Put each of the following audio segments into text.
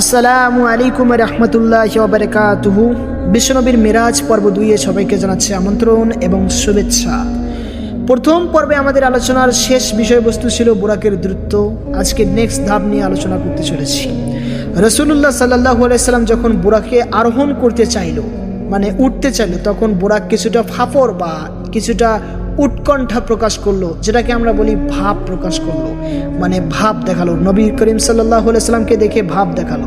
আসসালামু আলাইকুম রহমতুল্লাহ বারকাতুহু। বিশ্বনবীর মিরাজ পর্ব দুইয়ে সবাইকে জানাচ্ছে আমন্ত্রণ এবং শুভেচ্ছা। প্রথম পর্বে আমাদের আলোচনার শেষ বিষয়বস্তু ছিল বোরাকের দ্রুত আজকে নেক্সট ধাপ নিয়ে আলোচনা করতে চলেছি। রসুল্লাহ সাল্লাহ আলাইসাল্লাম যখন বোরাকে আরোহণ করতে চাইলো মানে উঠতে চাইলো, তখন বোরাক কিছুটা ফাফর বা কিছুটা উৎকণ্ঠা প্রকাশ করল, যেটাকে আমরা বলি ভাব প্রকাশ করল। মানে ভাব দেখাল। নবী করিম সাল্লাহ সাল্লামকে দেখে ভাব দেখাল।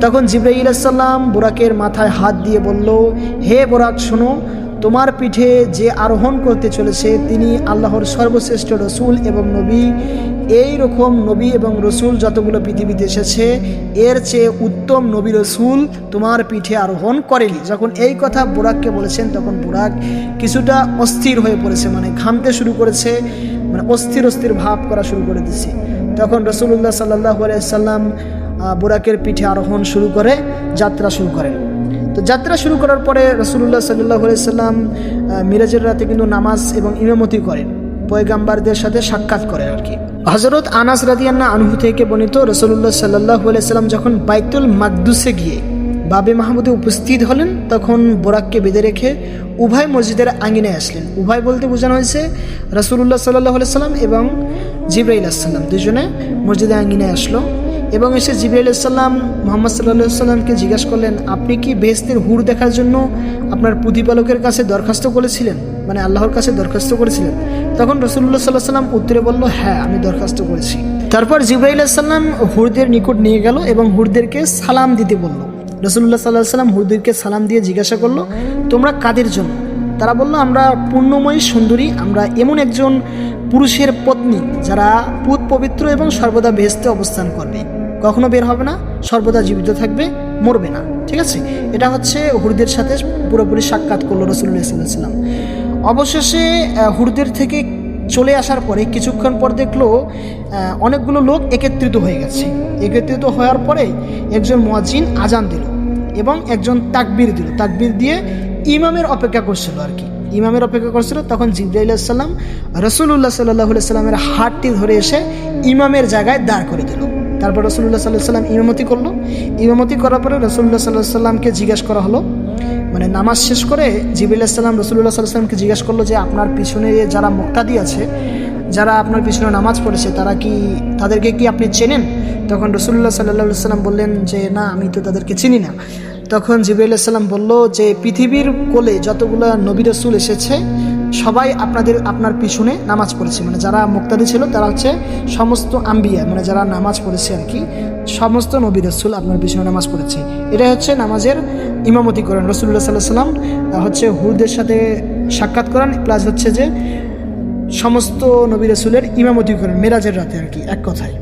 তখন জিব্রাইল সাল্লাম বোরাকের মাথায় হাত দিয়ে বলল, হে বোরাক, শোনো তোমার পিঠে যে আরোহণ করতে চলেছে, তিনি আল্লাহর সর্বশ্রেষ্ঠ রসুল এবং নবী। এই রকম নবী এবং রসুল যতগুলো পৃথিবীতে এসেছে, এর চেয়ে উত্তম নবী রসুল তোমার পিঠে আরোহণ করেনি। যখন এই কথা বোরাককে বলেছেন, তখন বোরাক কিছুটা অস্থির হয়ে পড়েছে মানে ঘামতে শুরু করেছে মানে অস্থির অস্থির ভাব করা শুরু করে দিছে তখন রসুল্লাহ সাল্লাহ সাল্লাম বোরাকের পিঠে আরোহণ শুরু করে, যাত্রা শুরু করেন। তো যাত্রা শুরু করার পরে রসুল্লাহ সাল্লাহ সাল্লাম মিরাজের রাতে কিন্তু নামাজ এবং ইমামতি করেন। পয়গাম্বারদের সাথে সাক্ষাৎ করেন আর কি। হজরত আনাস রাদিয়ান্না আনহু থেকে বর্ণিত রসুল্লাহ সাল্লাহ সাল্লাম যখন বাইতুল মাকদুসে গিয়ে বাবে মাহমুদে উপস্থিত হলেন, তখন বোরাককে বেঁধে রেখে উভয় মসজিদের আঙ্গিনায় আসলেন। উভয় বলতে বোঝানো হয়েছে রসুল্লাহ সাল্লাহ সাল্লাম এবং জিব্রাইল আসসালাম দুজনে মসজিদের আঙ্গিনায় আসলো। এবং এসে জিব্রাইল সাল্লাম মোহাম্মদ সাল্লাহ সাল্লামকে জিজ্ঞাসা করলেন, আপনি কি বেহেস্তের হুর দেখার জন্য আপনার প্রতিপালকের কাছে দরখাস্ত করেছিলেন? মানে আল্লাহর কাছে দরখাস্ত করেছিলেন। তখন রসুল্লাহ সাল্লাহ সাল্লাম উত্তরে বলল হ্যাঁ আমি দরখাস্ত করেছি। তারপর জিব্রাইল সাল্লাম হুরদের নিকট নিয়ে গেল এবং হুরদেরকে সালাম দিতে বলল। রসুল্লাহ সাল্লাহ সাল্লাম হুরদেরকে সালাম দিয়ে জিজ্ঞাসা করল, তোমরা কাদের জন্য? তারা বলল, আমরা পূর্ণময়ী, সুন্দরী, আমরা এমন একজন পুরুষের পত্নী যারা পুত পবিত্র এবং সর্বদা বেহেস্তে অবস্থান করবে। কখনো বের হবে না, সর্বদা জীবিত থাকবে, মরবে না। ঠিক আছে? এটা হচ্ছে হুরদের সাথে পুরোপুরি সাক্ষাৎ করল রসুল্লাহ অবশেষে হুরদের থেকে চলে আসার পরে কিছুক্ষণ পর দেখল অনেকগুলো লোক একত্রিত হয়ে গেছে। একত্রিত হওয়ার পরে একজন মোয়াজিন আজান দিল এবং একজন তাকবির দিল। তাকবির দিয়ে ইমামের অপেক্ষা করছিল আর কি। ইমামের অপেক্ষা করছিল, তখন জিব্রাইল সাল্লাম রসুল্লাহ সাল্লাহ সাল্লামের হাতটি ধরে এসে ইমামের জায়গায় দাঁড় করে দিল। তারপর রসুল্লাহ সাল্লাহ সাল্লাম ইমামতি করল। ইমামতি করার পরে রসুল্লাহ সাল্লাহ সাল্লামকে জিজ্ঞাসা করা হলো। মানে নামাজ শেষ করে জিবিল সাল্লাম রসুল্লাহ সাল্লাহ সাল্লামকে জিজ্ঞাসা করল যে, আপনার পিছনে যারা মুক্তাদি আছে, যারা আপনার পিছনে নামাজ পড়েছে, তারা কি, তাদেরকে কি আপনি চেনেন? তখন রসুল্লাহ সাল্লাহ সাল্লাম বললেন যে, না, আমি তো তাদেরকে চিনি না। তখন জিবরাইল সাল্লাম বলল যে, পৃথিবীর কোলে যতগুলো নবী রসুল এসেছে সবাই আপনাদের, আপনার পিছনে নামাজ পড়েছে। মানে যারা মুক্তাদি ছিল, তারা হচ্ছে সমস্ত আম্বিয়া মানে যারা নামাজ পড়েছে আর কি, সমস্ত নবী রসুল আপনার পিছনে নামাজ পড়েছে। এটা হচ্ছে নামাজের ইমামতি করেন রসুল্লাহ সাল্লাহ সাল্লাম হচ্ছে হুরদের সাথে সাক্ষাৎ করেন, প্লাস হচ্ছে যে সমস্ত নবী রসুলের ইমামতি করেন, মেরাজের রাতে আর কি, এক কথায়।